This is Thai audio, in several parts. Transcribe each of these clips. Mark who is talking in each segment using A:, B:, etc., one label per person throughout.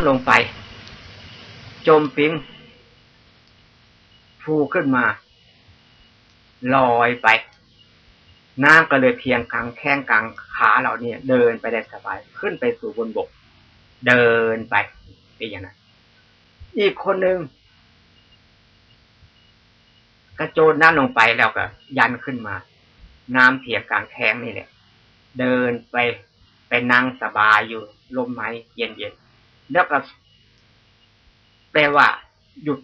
A: ลงไป จมปิงฟูขึ้นมา ลอยไป น้ำก็เลยเพียงกลางแข้งกลางขาเราเนี่ย เดินไปได้สบาย ขึ้นไปสู่บนบก เดินไปเป็นอย่างนั้นอีกคนหนึ่งกระโจนน้ำลงไปแล้วก็ ยันขึ้นมา น้ำเพียงกลางแข้งนี่แหละ เดินไปไปนั่งสบายอยู่ลมไม้เย็นๆ แล้วก็แปลว่า หยุด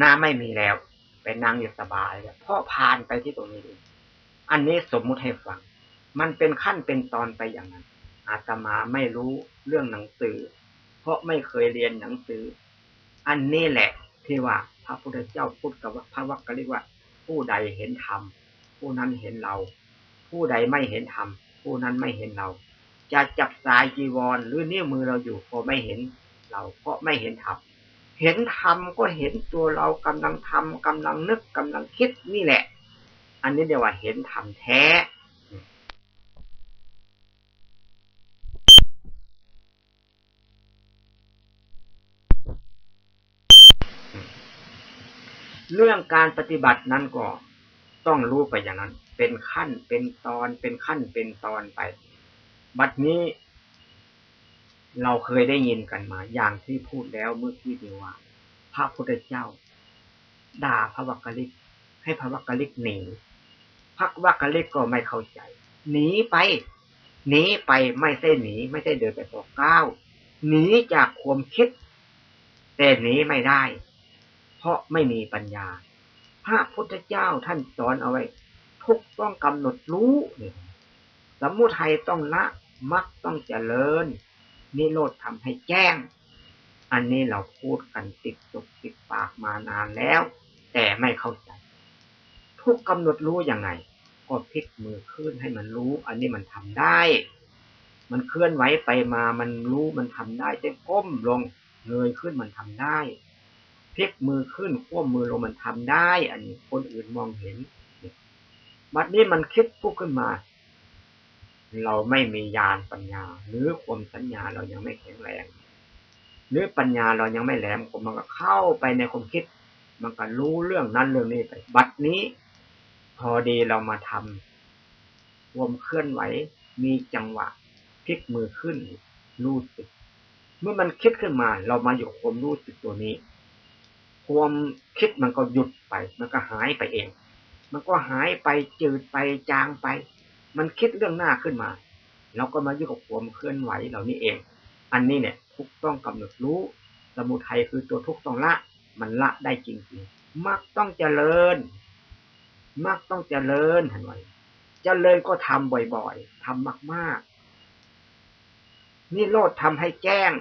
A: น้ำไม่มีแล้วไปนั่งอยู่สบายแล้วพ่อผ่านไปที่ตรงนี้เองอันนี้สมมุติให้ฟัง มันเป็นขั้นเป็นตอนไปอย่างนั้น อาตมาไม่รู้เรื่องหนังสือ เพราะไม่เคยเรียนหนังสือ อันนี้แหละที่ว่า พระพุทธเจ้าพูดกับพระวักกะลิว่า ผู้ใดเห็นธรรมผู้นั้นเห็นเรา ผู้ใดไม่เห็นธรรมผู้นั้นไม่เห็นเรา จะจับสายจีวรหรือนิ้วมือเราอยู่ก็ไม่เห็น เราเพราะไม่เห็นธรรมเห็นธรรมก็เห็นตัวเรากำลังทำกำลังนึกกำลังคิดนี่แหละ อันนี้เรียกว่าเห็นธรรมแท้เรื่องการปฏิบัตินั้นก็ต้องรู้ไปอย่างนั้น เป็นขั้นเป็นตอนเป็นขั้นเป็นตอนไป บัดนี้ เราเคยได้ยินกันมา อย่างที่พูดแล้วเมื่อกี้นี้ว่า พระพุทธเจ้า ด่าพระวักกะลิก ให้พระวักกะลิกหนีพระวักกะลิกก็ไม่เข้าใจ หนีไป หนีไปไม่ใช่หนี ไม่ใช่เดินไปต่อก้าวหนีจากความคิด แต่หนีไม่ได้ เพราะไม่มีปัญญา พระพุทธเจ้าท่านสอนเอาไว้ทุกต้องกำหนดรู้เนี่ยสมุทัยต้องละ มักต้องเจริญ นิโรธทำให้แจ้ง อันนี้เราพูดกันติดตกติดปากมานานแล้ว แต่ไม่เข้าใจ ทุกกำหนดรู้ยังไงก็พลิกมือขึ้นให้มันรู้ อันนี้มันทำได้ มันเคลื่อนไหวไปมามันรู้มันทำได้แต่ก้มลงเงยขึ้นมันทำได้พลิกมือขึ้นขั้วมือลงมันทำได้ อันนี้คนอื่นมองเห็นบัดนี้มันคิดปุ๊บขึ้นมา เราไม่มีญาณปัญญา หรือความสัญญาเรายังไม่แข็งแรงหรือปัญญาเรายังไม่แหลมมันก็เข้าไปในความคิด มันก็รู้เรื่องนั้นเรื่องนี้ไปบัดนี้ พอดีเรามาทำวมเคลื่อนไหวมีจังหวะพลิกมือขึ้นรู้สึก เมื่อมันคิดขึ้นมา เรามาอยู่ความรู้สึกตัวนี้ ความคิดมันก็หยุดไป มันก็หายไปเอง มันก็หายไปจืดไปจางไป มันคิดเรื่องหน้าขึ้นมาเราก็มาอยู่กับความเคลื่อนไหวเหล่านี้เอง อันนี้เนี่ยทุกต้องกำหนดรู้ สมุทัยคือตัวทุกต้องละ มันละได้จริงๆมักต้องเจริญ มักต้องเจริญหันไว้เจริญก็ทำบ่อยๆทำมากๆ นี่โลดทำให้แจ้ง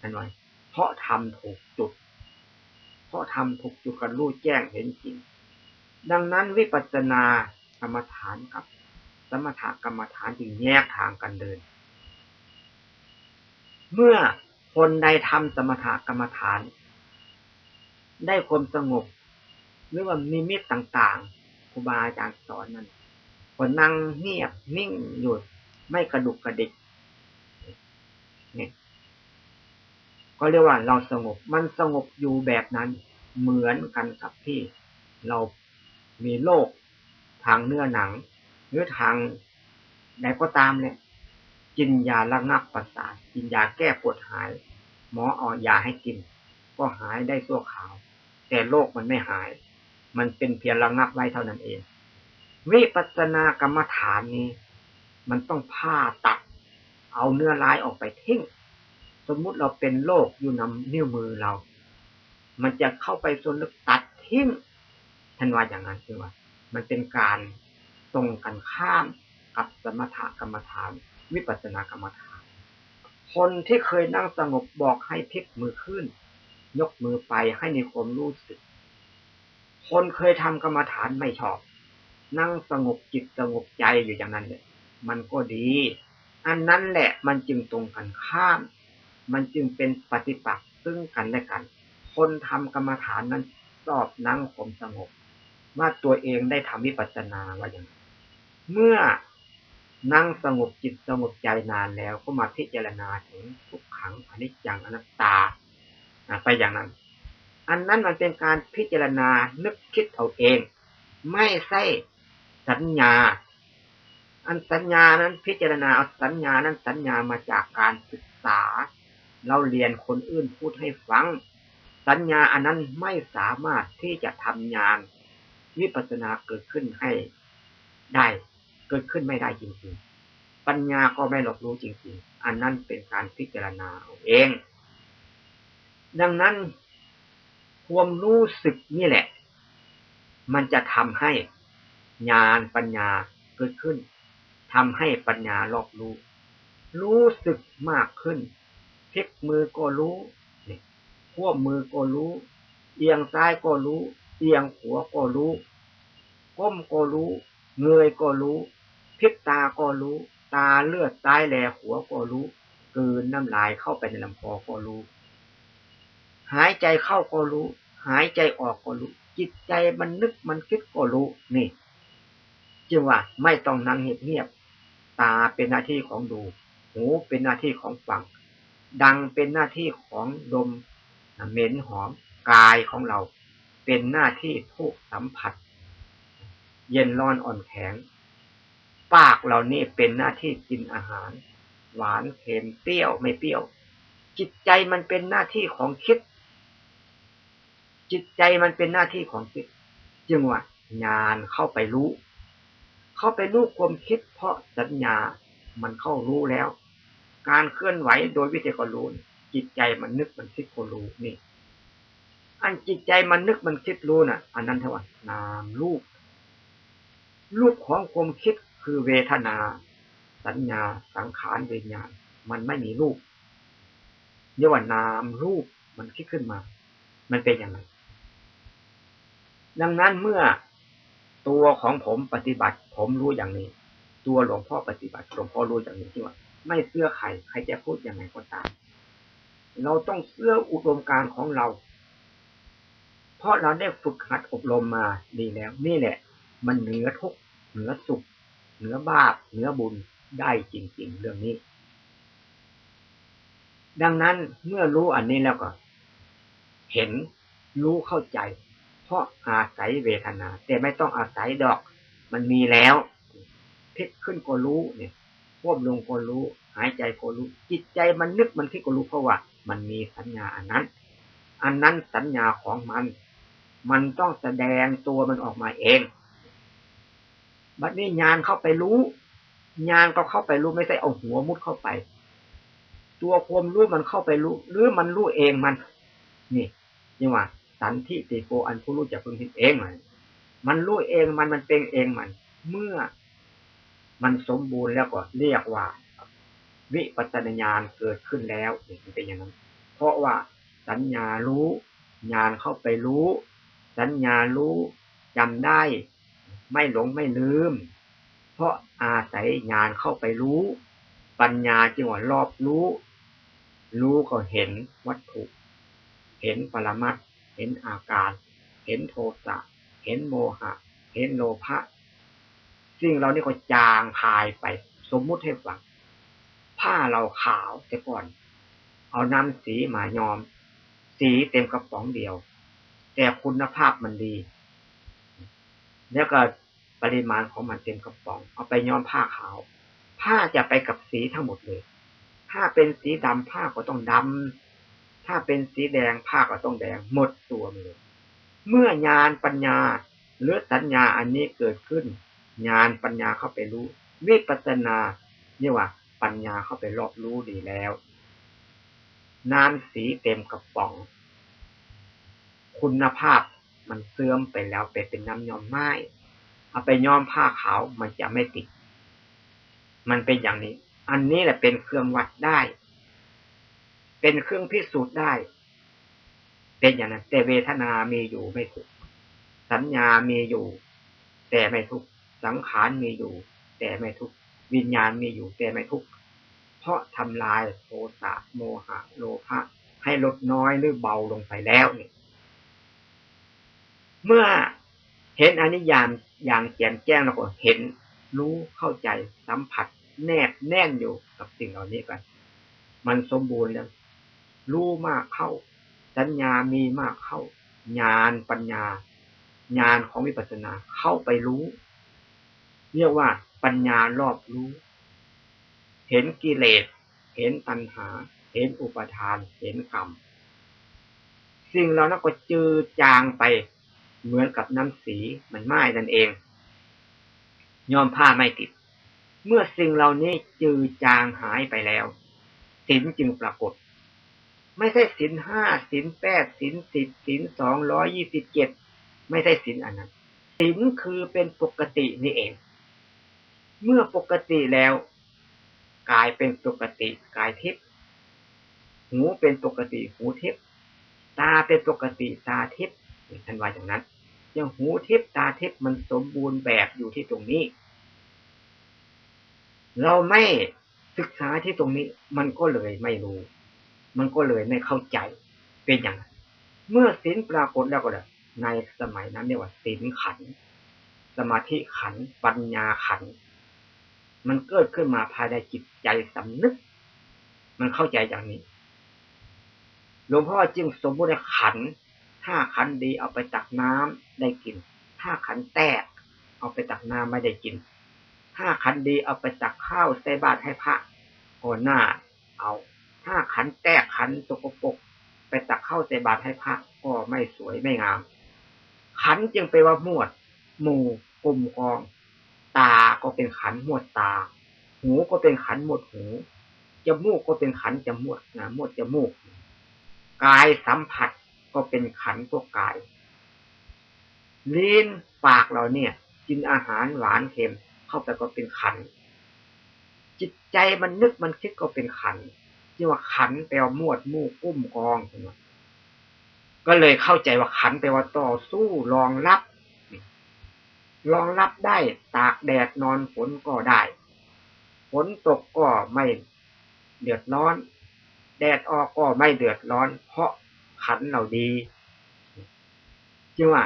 A: หันไว้เพราะทำถูกจุด เพราะทำถูกจุดกันรู้แจ้งเห็นจริง ดังนั้นวิปัสสนากรรมฐานกับ สมถกรรมฐานจึงแยกทางกันเดิน เมื่อคนใดทำสมถกรรมฐาน ได้ความสงบ หรือว่านิมิตต่างๆครูบาอาจารย์สอนนั้นคนนั่งเงียบนิ่งอยู่ไม่กระดุกกระดิกเนี่ยก็เรียกว่าเราสงบ มันสงบอยู่แบบนั้น เหมือนกันกับที่เรามีโรคทางเนื้อหนัง หรือทางใดก็ตามเนี่ยกินยาระงับประสาทกินยาแก้ปวดหาย หมอเอายาให้กิน ก็หายได้ชั่วคราว แต่โรคมันไม่หาย มันเป็นเพียงระงับไว้เท่านั้นเอง วิปัสสนากรรมฐานนี้ มันต้องผ่าตัด เอาเนื้อร้ายออกไปทิ้งสมมุติเราเป็นโรคอยู่นำนิ้วมือเรา มันจะเข้าไปส่วนลึกตัดทิ้งท่านว่าอย่างนั้นคือว่า มันเป็นการ ตรงกันข้ามกับสมถกรรมฐาน วิปัสสนากรรมฐาน คนที่เคยนั่งสงบบอกให้พลิกมือขึ้น ยกมือไปให้ในความรู้สึก คนเคยทำกรรมฐานไม่ชอบ นั่งสงบจิตสงบใจอยู่อย่างนั้นเลยมันก็ดี อันนั้นแหละมันจึงตรงกันข้าม มันจึงเป็นปฏิปักษ์ซึ่งกันและกัน คนทำกรรมฐานนั้นชอบนั่งผมสงบ ว่าตัวเองได้ทำวิปัสสนาว่าอย่าง เมื่อนั่งสงบจิตสงบใจนานแล้วก็มาพิจารณาถึงทุกขังอนิจจังอนัตตาไปอย่างนั้น อันนั้นมันเป็นการพิจารณานึกคิดเอาเอง ไม่ใช่สัญญา อันสัญญานั้นพิจารณาเอาสัญญานั้นสัญญามาจากการศึกษา เราเรียนคนอื่นพูดให้ฟัง สัญญาอันนั้นไม่สามารถที่จะทำงานวิปัสสนาเกิดขึ้นให้ได้ เกิดขึ้นไม่ได้จริงๆ ปัญญาก็ไม่หลบรู้จริงๆ อันนั้นเป็นการพิจารณาเอาเอง ดังนั้นความรู้สึกนี่แหละ มันจะทำให้ญาณปัญญาเกิดขึ้นทำให้ปัญญารอบรู้ รู้สึกมากขึ้นพลิกมือก็รู้นี่ควมือก็รู้ เอียงซ้ายก็รู้ เอียงหัวก็รู้ ก้มก็รู้ เงยก็รู้ พลิกตาก็รู้ ตาเลือดซ้ายแลหัวก็รู้กืนน้ำลายเข้าไปในลำคอก็รู้ หายใจเข้าก็รู้ หายใจออกก็รู้ จิตใจมันนึกมันคิดก็รู้นี่จึงว่าไม่ต้องนั่งเงียบๆตาเป็นหน้าที่ของดู หูเป็นหน้าที่ของฟัง ดังเป็นหน้าที่ของดมเหม็นหอมกายของเรา เป็นหน้าที่ทุกสัมผัส เย็นร้อนอ่อนแข็ง ปากเรานี่เป็นหน้าที่กินอาหาร หวานเค็มเปรี้ยวไม่เปรี้ยว จิตใจมันเป็นหน้าที่ของคิด จิตใจมันเป็นหน้าที่ของคิด จึงว่าญาณเข้าไปรู้ เข้าไปรู้ความคิด เพราะสัญญามันเข้ารู้แล้ว การเคลื่อนไหวโดยวิธีก็รู้จิตใจมันนึกมันคิดก็รู้นี่ อันจิตใจมันนึกมันคิดรู้น่ะ อันนั้นเท่าว่านามรูปรูปของความคิด คือเวทนา สัญญา สังขารเวญญาณมันไม่มีรูปเรียกว่านามรูปมันคิดขึ้นมา มันเป็นอย่างไร ดังนั้นเมื่อตัวของผมปฏิบัติ ผมรู้อย่างนี้ ตัวหลวงพ่อปฏิบัติหลวงพ่อรู้อย่างนี้ที่ว่า ไม่เสื้อใครใครจะพูดยังไงก็ตาม เราต้องเสื้ออุดมการของเรา เพราะเราได้ฝึกหัดอบรมมาดีแล้ว นี่แหละ มันเหนือทุกเหนือสุข เหนือบาปเหนือบุญได้จริง ๆ เรื่องนี้ ดังนั้นเมื่อรู้อันนี้แล้วก็ เห็นรู้เข้าใจ เพราะอาศัยเวทนา แต่ไม่ต้องอาศัยดอก มันมีแล้วพลิกขึ้นก็รู้เนี่ยควบลงก็รู้ หายใจก็รู้ จิตใจมันนึกมันคิดก็รู้เพราะว่า มันมีสัญญาอันนั้น อันนั้นสัญญาของมัน มันต้องแสดงตัวมันออกมาเอง บัดนี้ญาณเข้าไปรู้ญาณก็เข้าไปรู้ไม่ใช่เอาหัวมุดเข้าไป ตัวความรู้มันเข้าไปรู้ หรือมันรู้เองมัน นี่นี่ว่า สันทิติโกอันผู้รู้จะพึงเห็นเองมันมันรู้เองมันมันเป็นเองมัน เมื่อมันสมบูรณ์แล้วก็เรียกว่า วิปัสนาญาณเกิดขึ้นแล้วมันเป็นอย่างนั้น เพราะว่าสัญญารู้ญาณเข้าไปรู้ สัญญารู้จำได้ ไม่หลงไม่ลืม เพราะอาศัยญาณเข้าไปรู้ ปัญญาจึงว่ารอบรู้ รู้ก็เห็นวัตถุ เห็นปรมัตเห็นอาการ เห็นโทสะเห็นโมหะ เห็นโลภะสิ่งเรานี่ก็จางคายไป สมมุติให้ฟังผ้าเราขาวแต่ก่อน เอาน้ำสีมายอม สีเต็มกระป๋องเดียว แต่คุณภาพมันดี แล้วก็ ปริมาณของมันเต็มกระป๋อง เอาไปย้อมผ้าขาว ผ้าจะไปกับสีทั้งหมดเลย ถ้าเป็นสีดำผ้าก็ต้องดำถ้าเป็นสีแดงผ้าก็ต้องแดง หมดตัวเลย เมื่อญาณปัญญาหรือสัญญาอันนี้เกิดขึ้นญาณปัญญาเข้าไปรู้ วิปัสสนาเนี่ยว่า ปัญญาเข้าไปรอบรู้ดีแล้วน้ำสีเต็มกระป๋อง คุณภาพมันเสื่อมไปแล้วไปเป็นน้ำย้อมไม้ เอาไปย้อมผ้าขาวมันจะไม่ติด มันเป็นอย่างนี้ อันนี้แหละเป็นเครื่องวัดได้ เป็นเครื่องพิสูจน์ได้ เป็นอย่างนั้นแต่เวทนามีอยู่ไม่ถูก สัญญามีอยู่ แต่ไม่ทุกสังขารมีอยู่ แต่ไม่ทุกวิญญาณมีอยู่แต่ไม่ทุกเพราะทำลายโทสะโมหะ โลภะให้ลดน้อยหรือเบาลงไปแล้วนี่เมื่อ เห็นอนิยามอย่างแจ่มแจ้งแล้วก็เห็น รู้เข้าใจสัมผัส แนบแน่นอยู่กับสิ่งเหล่านี้กัน มันสมบูรณ์แล้ว รู้มากเข้า สัญญามีมากเข้า ญาณปัญญา ญาณของวิปัสสนาเข้าไปรู้ เรียกว่าปัญญารอบรู้ เห็นกิเลส เห็นตัณหา เห็นอุปทาน เห็นกรรม สิ่งเรานั้นก็จืดจางไป เหมือนกับน้ำสีมันไหม้นั่นเองยอมผ้าไม่ติด เมื่อสิ่งเหล่านี้จืดจางหายไปแล้วสินจึงปรากฏ ไม่ใช่สินห้าสินแปดสินสิบสินสองร้อยยี่สิบเจ็ดไม่ใช่สินอันนั้นสินคือเป็นปกตินี่เอง เมื่อปกติแล้วกายเป็นปกติกายทิพย์หูเป็นปกติหูทิพย์ตาเป็นปกติตาทิพย์ ท่านว่าอย่างนั้นอย่างหูทิพตาทิพมันสมบูรณ์แบบอยู่ที่ตรงนี้ เราไม่ศึกษาที่ตรงนี้ มันก็เลยไม่รู้ มันก็เลยไม่เข้าใจเป็นอย่างนั้นเมื่อศีลปรากฏแล้วก็เลยในสมัยนั้นเรียกว่าศีลขัน สมาธิขัน ปัญญาขัน มันเกิดขึ้นมาภายในจิตใจสำนึก มันเข้าใจอย่างนี้หลวงพ่อจึงสมมติขัน ถ้าขันดีเอาไปตักน้ำได้กิน ถ้าขันแตก เอาไปตักน้ำไม่ได้กิน ถ้าขันดีเอาไปตักข้าวใส่บาตรให้พระก็น่าเอา ถ้าขันแตกขันตกปกไปตักข้าวใส่บาตรให้พระก็ไม่สวยไม่งาม ขันจึงไปว่าหมวด หมู่กลุ่มกอง ตาก็เป็นขันหมวดตา หูก็เป็นขันหมวดหูจมูกก็เป็นขันจมูกนะหมวดจมูก กายสัมผัส ก็เป็นขันพวกกาย ลิ้นปากเราเนี่ย กินอาหารหวานเค็มเข้าไปก็เป็นขัน จิตใจมันนึกมันคิดก็เป็นขันที่ว่าขันแปลว่ามวดมู่กุ้มกองใช่ไหมก็เลยเข้าใจว่าขันแปลว่าต่อสู้รองรับรองรับได้ตากแดดนอนฝนก็ได้ฝนตกก็ไม่เดือดร้อน แดดออกก็ไม่เดือดร้อน เพราะ ขันเราดีจึงว่า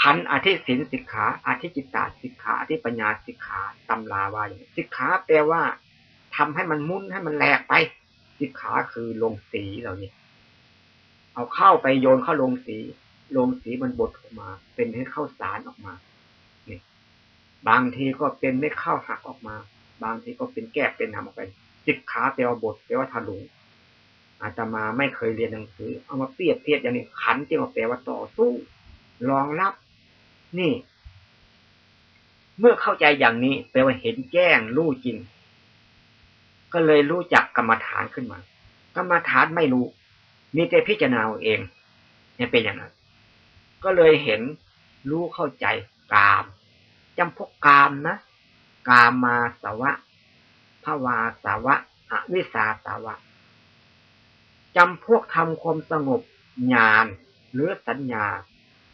A: ขันอธิสินสิกขาอธิจิตตาสิกขาอธิปัญญาสิกขาตำราว่าอย่างสิกขาแปลว่าทำให้มันมุนให้มันแหลกไป สิกขาคือลงสีเราเนี่ยเอาเข้าไปโยนเข้าลงสีลงสีมันบดออกมา เป็นให้เข้าสารออกมานี่บางทีก็เป็นไม่เข้าหักออกมา บางทีก็เป็นแก้เป็นทำออกไปสิกขาแปลว่าบทแปลว่าทะลุ อาตมาไม่เคยเรียนหนังสือ เอามาเปรียบเทียบอย่างนี้ขันจึงแปลว่าต่อสู้รองรับ นี่ เมื่อเข้าใจอย่างนี้แปลว่าเห็นแจ้งรู้จริง ก็เลยรู้จักกรรมฐานขึ้นมา กรรมฐานไม่รู้ มีแต่พิจารณาเองเนี่ยเป็นอย่างนั้น ก็เลยเห็นรู้เข้าใจกามจำพวกกามนะกามมาสวะภาวาสาวะอวิสาสาวะ จำพวกทำความสงบญาณหรือสัญญา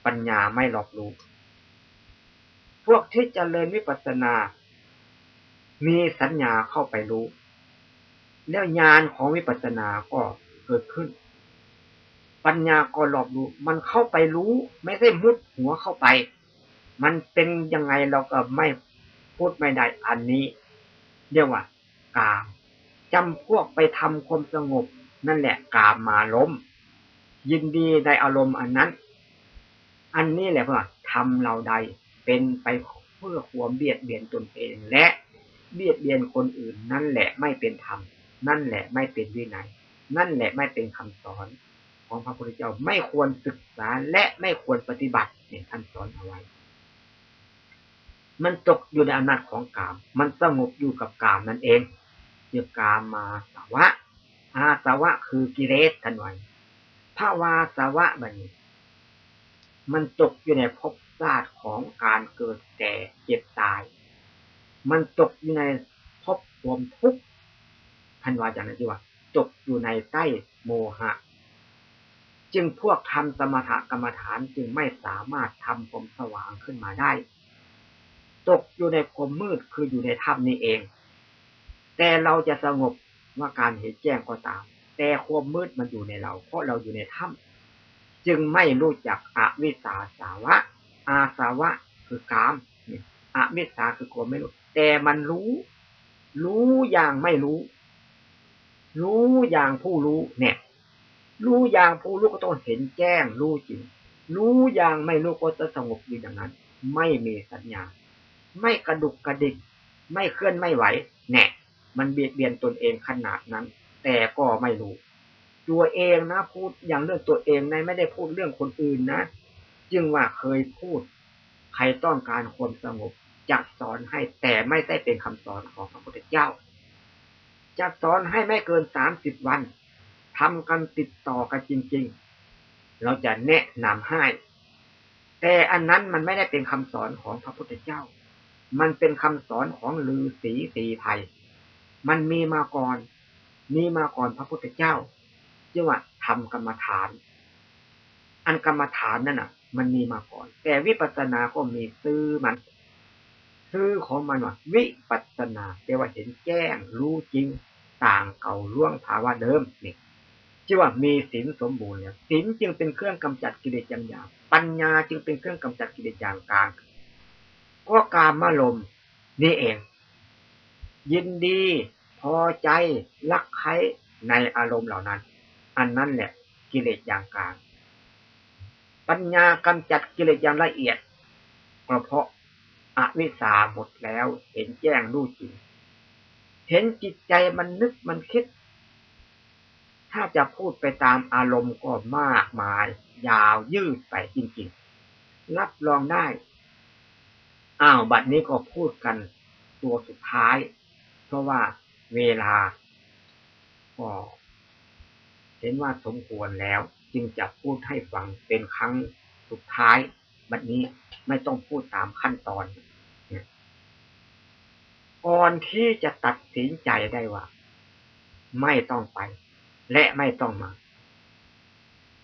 A: ปัญญาไม่หลอกรู้พวกที่จเจริญวิปัสสนา มีสัญญาเข้าไปรู้ แล้วญาณของวิปัสสนาก็เกิดขึ้น ปัญญาก็หลอกรู้มันเข้าไปรู้ ไม่ใช่มุดหัวเข้าไป มันเป็นยังไงเราก็ไม่พูดไม่ได้อันนี้ เรียกว่ากามจำพวกไปทำความสงบ นั่นแหละกามมาล้ม ยินดีในอารมณ์อันนั้น อันนี้แหละเพื่อทำเราใดเป็นไปเพื่อความเบียดเบียนตนเองและเบียดเบียนคนอื่น นั่นแหละไม่เป็นธรรมนั่นแหละไม่เป็นวินัย นั่นแหละไม่เป็นคำสอนของพระพุทธเจ้าไม่ควรศึกษาและไม่ควรปฏิบัติเนี่ยท่านสอนเอาไว้ มันตกอยู่ในอำนาจของกาม มันสงบอยู่กับกามนั่นเองเรียกกามมาสาวะ อาสวะคือกิเลสทันวันภาวาสวะบันี้มันตกอยู่ในภพชาติของการเกิดแก่เจ็บตาย มันตกอยู่ในภพความทุกข์ท่านว่าอย่างนั้นที่ว่าตกอยู่ในใต้โมหะ จึงพวกทำสมถกรรมฐานจึงไม่สามารถทำความสว่างขึ้นมาได้ ตกอยู่ในความมืดคืออยู่ในถ้ำนี้เอง แต่เราจะสงบ ว่าการเห็นแจ้งก็ตาม แต่ความมืดมันอยู่ในเรา เพราะเราอยู่ในถ้ำจึงไม่รู้จักอวิสาสาวะ อาสาวะคือกามอวิชชาคือความไม่รู้ แต่มันรู้ รู้อย่างไม่รู้ รู้อย่างผู้รู้เนี่ย รู้อย่างผู้รู้ก็ต้องเห็นแจ้งรู้จริง รู้อย่างไม่รู้ก็จะสงบอยู่อย่างนั้น ไม่มีสัญญา ไม่กระดุกกระดิก ไม่เคลื่อนไม่ไหว มันเบียดเบียนตนเองขนาดนั้น แต่ก็ไม่รู้ ตัวเองนะพูดอย่างเรื่องตัวเองในไม่ได้พูดเรื่องคนอื่นนะ จึงว่าเคยพูด ใครต้องการความสงบจะสอนให้แต่ไม่ได้เป็นคำสอนของพระพุทธเจ้าจะสอนให้ไม่เกินสามสิบวันทำกันติดต่อกันจริง ๆ เราจะแนะนำให้ แต่อันนั้นมันไม่ได้เป็นคำสอนของพระพุทธเจ้า มันเป็นคำสอนของฤาษีสีไทย มันมีมาก่อน มีมาก่อนพระพุทธเจ้าจึงว่าทำกรรมฐาน อันกรรมฐานนั่นน่ะ มันมีมาก่อน แต่วิปัสสนาก็มีซื้อมัน ซื้อของมันว่าวิปัสสนาแปลว่าเห็นแจ้งรู้จริงต่างเก่าล่วงภาวะเดิมนี่ชื่อว่ามีศีลสมบูรณ์แล้วศีลจึงเป็นเครื่องกำจัดกิเลสอย่างหยาบปัญญาจึงเป็นเครื่องกำจัดกิเลสอย่างกลางก็การมาลมนี่เอง ยินดี พอใจรักใครในอารมณ์เหล่านั้น อันนั้นแหละกิเลสอย่างกลาง ปัญญากำจัดกิเลสอย่างละเอียดเพราะอวิสาหมดแล้ว เห็นแจ้งรู้จริง เห็นจิตใจมันนึกมันคิด ถ้าจะพูดไปตามอารมณ์ก็มากมาย ยาวยืดไปจริงๆ รับรองได้ อ้าวบัดนี้ก็พูดกันตัวสุดท้าย เพราะว่าเวลาก็เห็นว่าสมควรแล้ว จึงจะพูดให้ฟังเป็นครั้งสุดท้ายบัดนี้ไม่ต้องพูดตามขั้นตอนก่อนที่จะตัดสินใจได้ว่า ไม่ต้องไป และไม่ต้องมา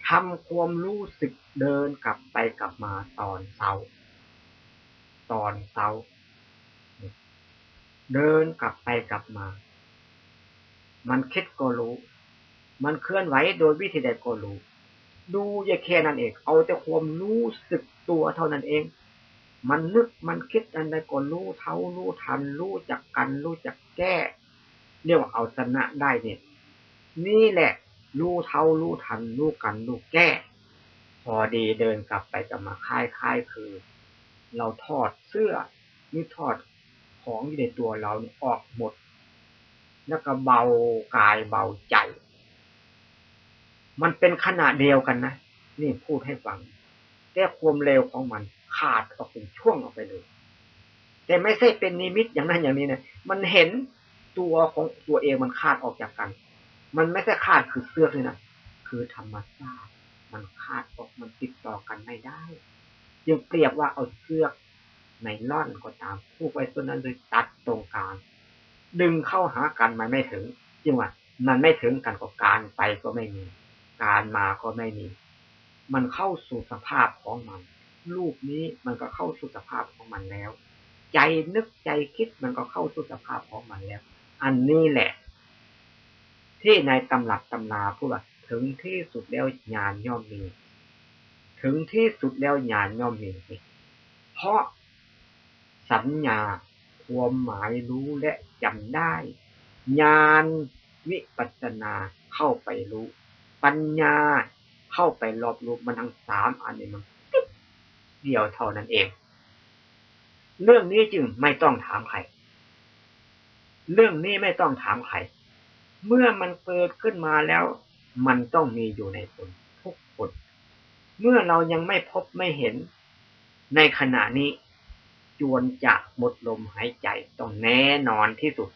A: ทำความรู้สึกเดินกลับไปกลับมาตอนเช้าตอนเช้า เดินกลับไปกลับมา มันคิดก็รู้ มันเคลื่อนไหวโดยวิธีใดก็รู้ ดูอย่าแค่นั้นเอง เอาแต่ความรู้สึกตัวเท่านั้นเอง มันนึก มันคิดอันใดก็รู้เท่ารู้ทัน รู้จักกัน รู้จักแก้ เรียกว่าเอาชนะได้เนี่ย นี่แหละ รู้เท่ารู้ทัน รู้กัน รู้แก้ พอดีเดินกลับไปกลับมาค่ายค่ายคือ เราทอดเสื้อนี่ทอด ของอยู่ในตัวเราเนี่ยออกหมด แล้วก็เบากายเบาใจ มันเป็นขนาดเดียวกันนะ นี่พูดให้ฟัง แต่ความเร็วของมันขาดออกเป็นช่วงออกไปเลย แต่ไม่ใช่เป็นนิมิตอย่างนั้นอย่างนี้นะ มันเห็นตัวของตัวเองมันขาดออกจากกัน มันไม่ใช่ขาดคือเสื้อเลยนะ คือธรรมชาติ มันขาดออกมันติดต่อกันไม่ได้ ยังเปรียบว่าเอาเสื้อ ในล่อนก็ตามผูกไว้ตัวนั้นเลยตัดตรงกลาง ดึงเข้าหากันมันไม่ถึงจริงว่ามันไม่ถึงกันก็การไปก็ไม่มี การมาก็ไม่มี มันเข้าสู่สภาพของมัน รูปนี้มันก็เข้าสู่สภาพของมันแล้ว ใจนึกใจคิดมันก็เข้าสู่สภาพของมันแล้ว อันนี้แหละ ที่ในตำรับตำนาพูดว่าถึงที่สุดแล้วญาณย่อมมี ถึงที่สุดแล้วญาณย่อมมีเพราะ สัญญา ความหมายรู้และจำได้ ญาณวิปัสนาเข้าไปรู้ ปัญญาเข้าไปรอบรู้มันทั้งสามอันนี้มันเดียวเท่านั้นเอง เรื่องนี้จึงไม่ต้องถามใคร เรื่องนี้ไม่ต้องถามใคร เมื่อมันเกิดขึ้นมาแล้ว มันต้องมีอยู่ในตนทุกคน เมื่อเรายังไม่พบไม่เห็นในขณะนี้ จวนจะหมดลมหายใจต้องแน่นอนที่สุด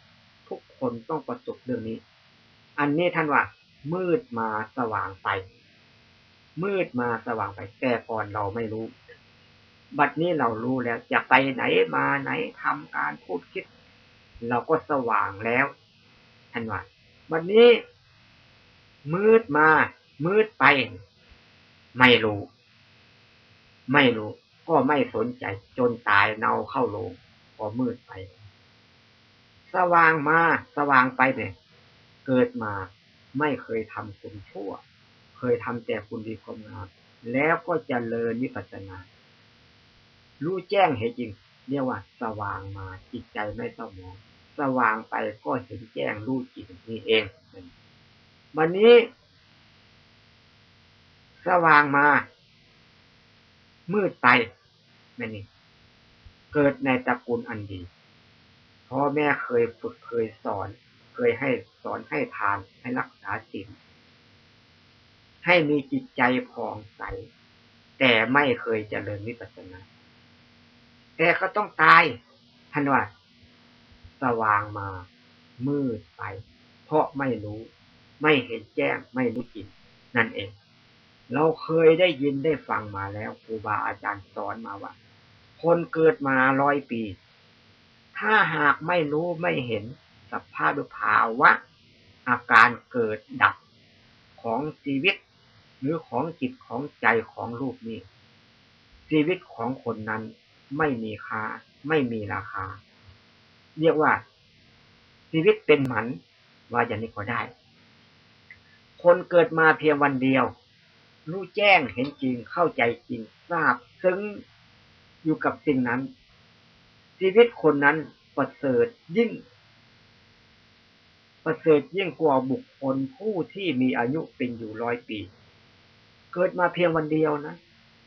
A: ทุกคนต้องประสบเรื่องนี้ อันนี้ท่านว่า มืดมาสว่างไป มืดมาสว่างไปแต่ก่อนเราไม่รู้ บัดนี้เรารู้แล้วจะไปไหนมาไหนทำการพูดคิด เราก็สว่างแล้วท่านว่าบัดนี้ มืดมา มืดไป ไม่รู้ ไม่รู้ ก็ไม่สนใจจนตายเนาเข้าโลงก็มืดไป สว่างมาสว่างไปเนี่ย เกิดมาไม่เคยทำคุณชั่ว เคยทำแต่คุณดีความงามแล้วก็จเจริญวิปัสสนา รู้แจ้งเหตุจริง เรียกว่า สว่างมาจิตใจไม่เศร้าหมอง สว่างไปก็เห็นแจ้งรู้จิตนี่เอง วันนี้ สว่างมา มืดไป นั่นนี่เกิดในตระกูลอันดีพ่อแม่เคยฝึกเคยสอน เคยให้สอนให้ทานให้รักษาศีลให้มีจิตใจผ่องใส แต่ไม่เคยเจริญวิปัสสนา แต่ก็ต้องตายท่านว่าสว่างมา มืดไป เพราะไม่รู้ ไม่เห็นแจ้งไม่รู้จริงนั่นเอง เราเคยได้ยินได้ฟังมาแล้วครูบาอาจารย์สอนมาว่า คนเกิดมาร้อยปี ถ้าหากไม่รู้ไม่เห็นสภาพหรือภาวะ อาการเกิดดับของชีวิต หรือของจิตของใจของรูปนี้ ชีวิตของคนนั้นไม่มีค่าไม่มีราคา เรียกว่า ชีวิตเป็นหมันว่าอย่างนี้ก็ได้ คนเกิดมาเพียงวันเดียว รู้แจ้งเห็นจริงเข้าใจจริงทราบซึ้ง อยู่กับสิ่งนั้น ชีวิตคนนั้นประเสริฐยิ่ง ประเสริฐยิ่งกว่าบุคคลผู้ที่มีอายุเป็นอยู่ร้อยปี เกิดมาเพียงวันเดียวนะ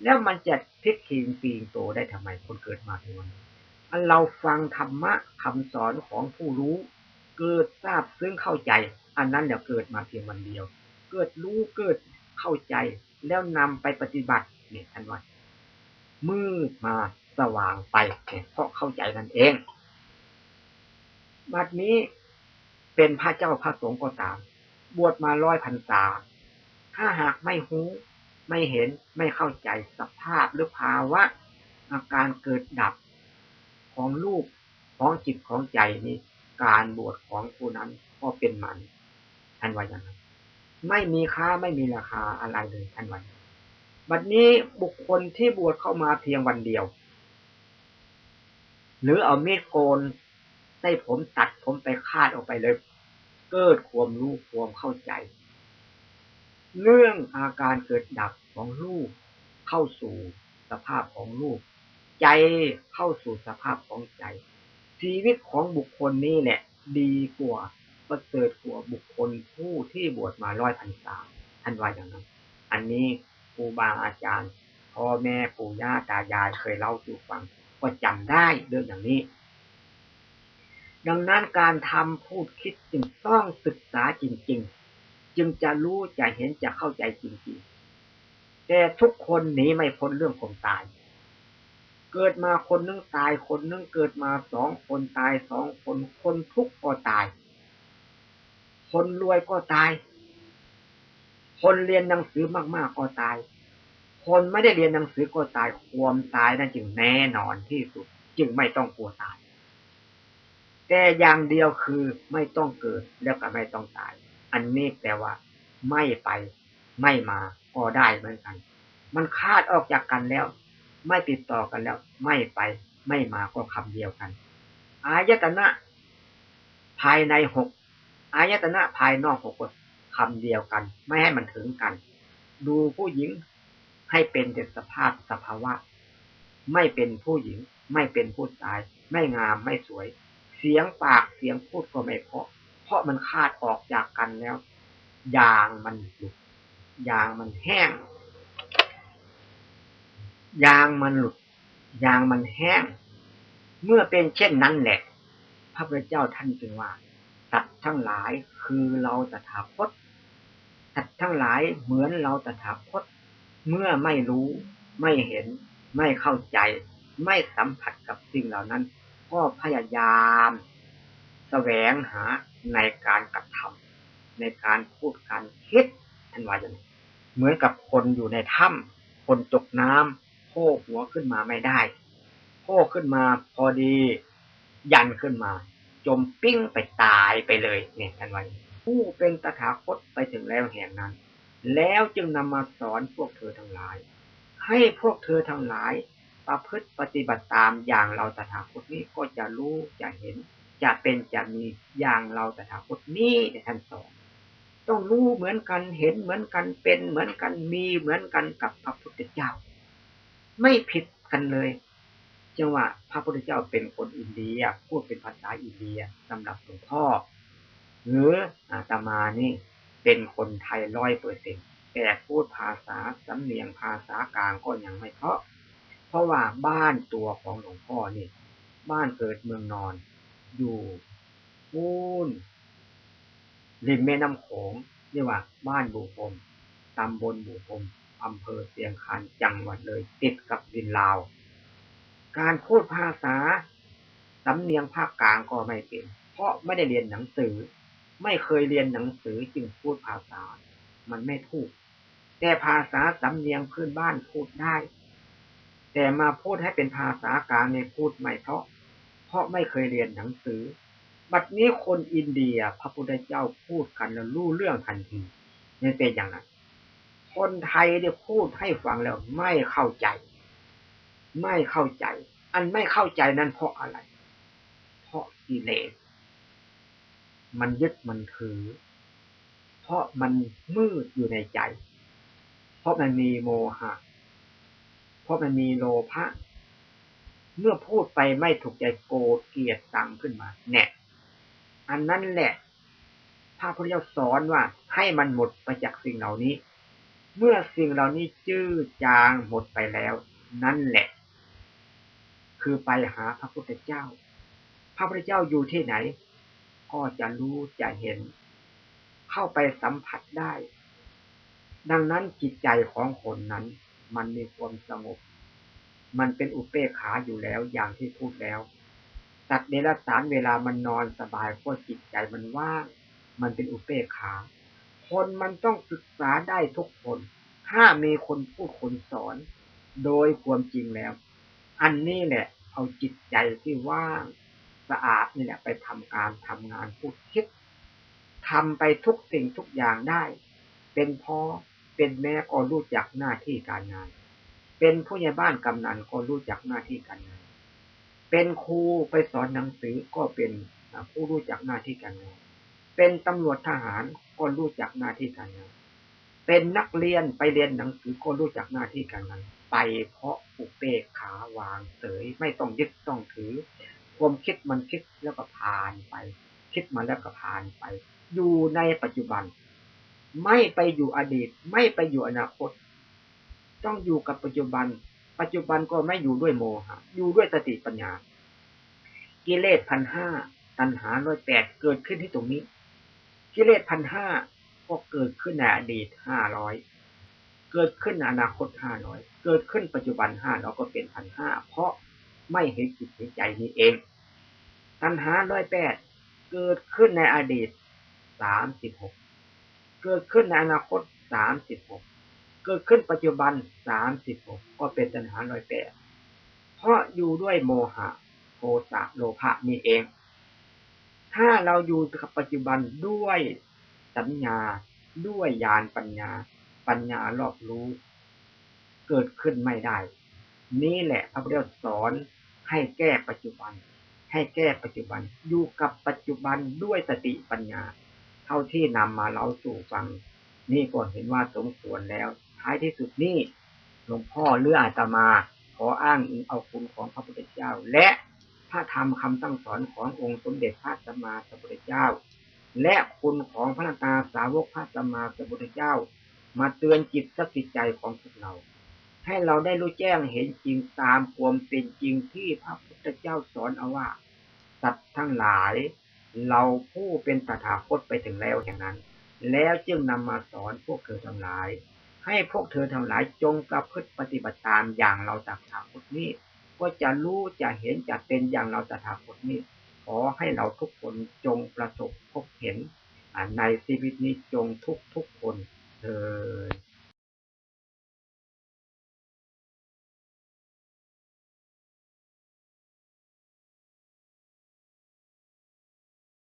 A: แล้วมันจะพลิกขีงปีงโตได้ทำไมคนเกิดมาเพียงวันอันเราฟังธรรมะคำสอนของผู้รู้ เกิดทราบซึ่งเข้าใจ อันนั้นเดี๋ยวเกิดมาเพียงวันเดียว เกิดรู้เกิดเข้าใจแล้วนำไปปฏิบัติเนี่ยท่านว่า มืดมาสว่างไปเนี่ยเพราะเข้าใจนั่นเองบัดนี้เป็นพระเจ้าพระสงฆ์ก็ตาม บวชมาร้อยพันษา ถ้าหากไม่หูไม่เห็นไม่เข้าใจสภาพหรือภาวะ อาการเกิดดับของลูกของจิตของใจนี้การบวชของผู้นั้นก็เป็นหมันท่านว่าอย่างนั้น ไม่มีค่าไม่มีราคาอะไรเลยท่านว่า บัดนี้บุคคลที่บวชเข้ามาเพียงวันเดียว หรือเอามีดโกนใส้ผมตัดผมไปคาดออกไปเลย เกิดความรู้ความเข้าใจ เรื่องอาการเกิดดับของลูกเข้าสู่สภาพของลูกใจเข้าสู่สภาพของใจ ชีวิตของบุคคลนี้แหละ ดีกว่าประเสริฐกว่าบุคคลผู้ที่บวชมาร้อยพันสาท่านว่าอย่างนั้น อันนี้ ครูบาอาจารย์พ่อแม่ปู่ย่าตายายเคยเล่าสู่ฟังก็จำได้เรื่องอย่างนี้ ดังนั้นการทำพูดคิดจึงต้องศึกษาจริง ๆ จึงจะรู้จะเห็นจะเข้าใจจริง ๆ แต่ทุกคนหนีไม่พ้นเรื่องความตาย เกิดมาคนนึงตายคนนึงเกิดมาสองคนตายสองคนคนทุกข์ก็ตาย คนรวยก็ตาย คนเรียนหนังสือมากๆก็ตาย คนไม่ได้เรียนหนังสือก็ตาย ความตายนั่นจึงแน่นอนที่สุด จึงไม่ต้องกลัวตาย แต่อย่างเดียวคือไม่ต้องเกิดแล้วก็ไม่ต้องตาย อันนี้แปลว่า ไม่ไป ไม่มาก็ได้เหมือนกัน มันคาดออกจากกันแล้ว ไม่ติดต่อกันแล้ว ไม่ไป ไม่มาก็คำเดียวกัน อายตนะ ภายในหกอายตนะภายนอกหก คำเดียวกัน ไม่ให้มันถึงกัน ดูผู้หญิงให้เป็นแต่สภาพสภาวะ ไม่เป็นผู้หญิง ไม่เป็นผู้ชาย ไม่งามไม่สวย เสียงปากเสียงพูดก็ไม่เพาะ เพราะมันคาดออกจากกันแล้วยางมันหลุดยางมันแห้ง ยางมันหลุด ยางมันแห้ง เมื่อเป็นเช่นนั้นแหละ พระพุทธเจ้าท่านจึงว่าว ทั้งหลายคือเราตถาคตสัตว์ทั้งหลายเหมือนเราตถาคต เมื่อไม่รู้ ไม่เห็น ไม่เข้าใจ ไม่สัมผัสกับสิ่งเหล่านั้น ก็พยายามแสวงหาในการกระทำในการพูดการคิดท่านว่าอย่างนี้เหมือนกับคนอยู่ในถ้ำคนตกน้ำโผล่หัวขึ้นมาไม่ได้โผล่ขึ้นมาพอดี ยันขึ้นมา จมปิ้งไปตายไปเลยเนี่ยท่านว่าผู้เป็นตถาคตไปถึงแล้วแห่งนั้น แล้วจึงนำมาสอนพวกเธอทั้งหลาย ให้พวกเธอทั้งหลายประพฤติปฏิบัติตามอย่างเราตถาคตนี้ก็จะรู้จะเห็น จะเป็นจะมีอย่างเราตถาคตนี้ในท่านสอนต้องรู้เหมือนกันเห็นเหมือนกันเป็นเหมือนกันมีเหมือนกันกับพระพุทธเจ้า ไม่ผิดกันเลย จังว่าพระพุทธเจ้าเป็นคนอินเดียพูดเป็นภาษาอินเดียสำหรับหลวงพ่อ หรืออาตมานี่เป็นคนไทยร้อยเปอร์เซ็นแต่พูดภาษาสำเนียงภาษากลางก็ยังไม่เพราะ เพราะว่าบ้านตัวของหลวงพ่อนี่ บ้านเกิดเมืองนอน อยู่ปูนริมแม่น้ำโขงเรียกว่าบ้านบูพรมตำบลบูพรมอำเภอเสียงคานจังหวัดเลย ติดกับดินลาว การพูดภาษาสำเนียงภาคกลางก็ไม่เป็น เพราะไม่ได้เรียนหนังสือ ไม่เคยเรียนหนังสือจึงพูดภาษา มันไม่ถูก แต่ภาษาสำเนียงพื้นบ้านพูดได้ แต่มาพูดให้เป็นภาษากลางในพูดไม่เพราะ เพราะไม่เคยเรียนหนังสือ บัดนี้คนอินเดียพระพุทธเจ้าพูดกันแล้วรู้เรื่องทันทีนี่เป็นอย่างนั้นคนไทยเนี่ยพูดให้ฟังแล้วไม่เข้าใจ ไม่เข้าใจ อันไม่เข้าใจนั้นเพราะอะไร เพราะกิเลส มันยึดมันถือ เพราะมันมืดอยู่ในใจ เพราะมันมีโมหะ เพราะมันมีโลภะ เมื่อพูดไปไม่ถูกใจโกรธเกลียดตังขึ้นมา แน่อันนั้นแหละพระพุทธเจ้าสอนว่าให้มันหมดไปจากสิ่งเหล่านี้ เมื่อสิ่งเหล่านี้จื้อจางหมดไปแล้ว นั่นแหละ คือไปหาพระพุทธเจ้า พระพุทธเจ้าอยู่ที่ไหน ก็จะรู้จะเห็น เข้าไปสัมผัสได้ ดังนั้นจิตใจของคนนั้น มันมีความสงบ มันเป็นอุเบกขาอยู่แล้วอย่างที่พูดแล้วสัตว์เดรัจฉานเวลามันนอนสบายเพราะจิตใจมันว่าง มันเป็นอุเบกขา คนมันต้องศึกษาได้ทุกคน ถ้ามีคนพูดคนสอน โดยความจริงแล้ว อันนี้แหละ เอาจิตใจที่ว่างสะอาดนี่แหละไปทำการทำงานพูดคิดทำไปทุกสิ่งทุกอย่างได้ เป็นพ่อเป็นแม่ก็รู้จักหน้าที่การงาน เป็นผู้ใหญ่บ้านกำนันก็รู้จักหน้าที่การงาน เป็นครูไปสอนหนังสือก็เป็นผู้รู้จักหน้าที่การงาน เป็นตำรวจทหารก็รู้จักหน้าที่การงาน เป็นนักเรียนไปเรียนหนังสือก็รู้จักหน้าที่การงานไปเพราะอุเบกขาวางเสยไม่ต้องยึดต้องถือ ความคิดมันคิดแล้วก็ผ่านไป คิดมาแล้วก็ผ่านไป อยู่ในปัจจุบัน ไม่ไปอยู่อดีต ไม่ไปอยู่อนาคต ต้องอยู่กับปัจจุบัน ปัจจุบันก็ไม่อยู่ด้วยโมหะอยู่ด้วยสติปัญญา กิเลสพันห้าตัณหาร้อยแปดเกิดขึ้นที่ตรงนี้ กิเลสพันห้า ก็เกิดขึ้นในอดีตห้าร้อยเกิดขึ้นในอนาคตห้าร้อยเกิดขึ้นปัจจุบันห้าเราก็เป็นพันห้าเพราะไม่เห็นจิตเห็นใจนี้เอง ตัณหาร้อยแปดเกิดขึ้นในอดีตสามสิบหกเกิดขึ้นในอนาคตสามสิบหกเกิดขึ้นปัจจุบันสามสิบหกก็เป็นตัณหาร้อยแปดเพราะอยู่ด้วยโมหะโทสะโลภะนี่เอง ถ้าเราอยู่กับปัจจุบันด้วย สัญญาด้วยญาณปัญญา ปัญญารอบรู้ เกิดขึ้นไม่ได้ นี่แหละพระพุทธสอนให้แก้ปัจจุบัน ให้แก้ปัจจุบัน อยู่กับปัจจุบันด้วยสติปัญญา เท่าที่นำมาเล่าสู่ฟัง นี่ก็เห็นว่าสมควรแล้ว ท้ายที่สุดนี่หลวงพ่อเลืออาตมา ขออ้างอิงเอาคุณของพระพุทธเจ้า และพระธรรมคำตั้งสอนขององค์สมเด็จพระสัมมาสัมพุทธเจ้า และคุณของพระตาสาวกพระสัมมาสัมพุทธเจ้า มาเตือนจิตสติใจของพวกเรา ให้เราได้รู้แจ้งเห็นจริงตามความเป็นจริงที่พระพุทธเจ้าสอนเอาว่า สัตว์ทั้งหลาย เราผู้เป็นตถาคตไปถึงแล้วอย่างนั้น แล้วจึงนำมาสอนพวกเธอทั้งหลาย ให้พวกเธอทั้งหลายจงประพฤติปฏิบัติตามอย่างเราตถาคตนี้ ก็จะรู้จะเห็นจะเป็นอย่างเราตถาคตนี้ ขอให้เราทุกคนจงประสบพบเห็นในชีวิตนี้จงทุกทุกคนเธอ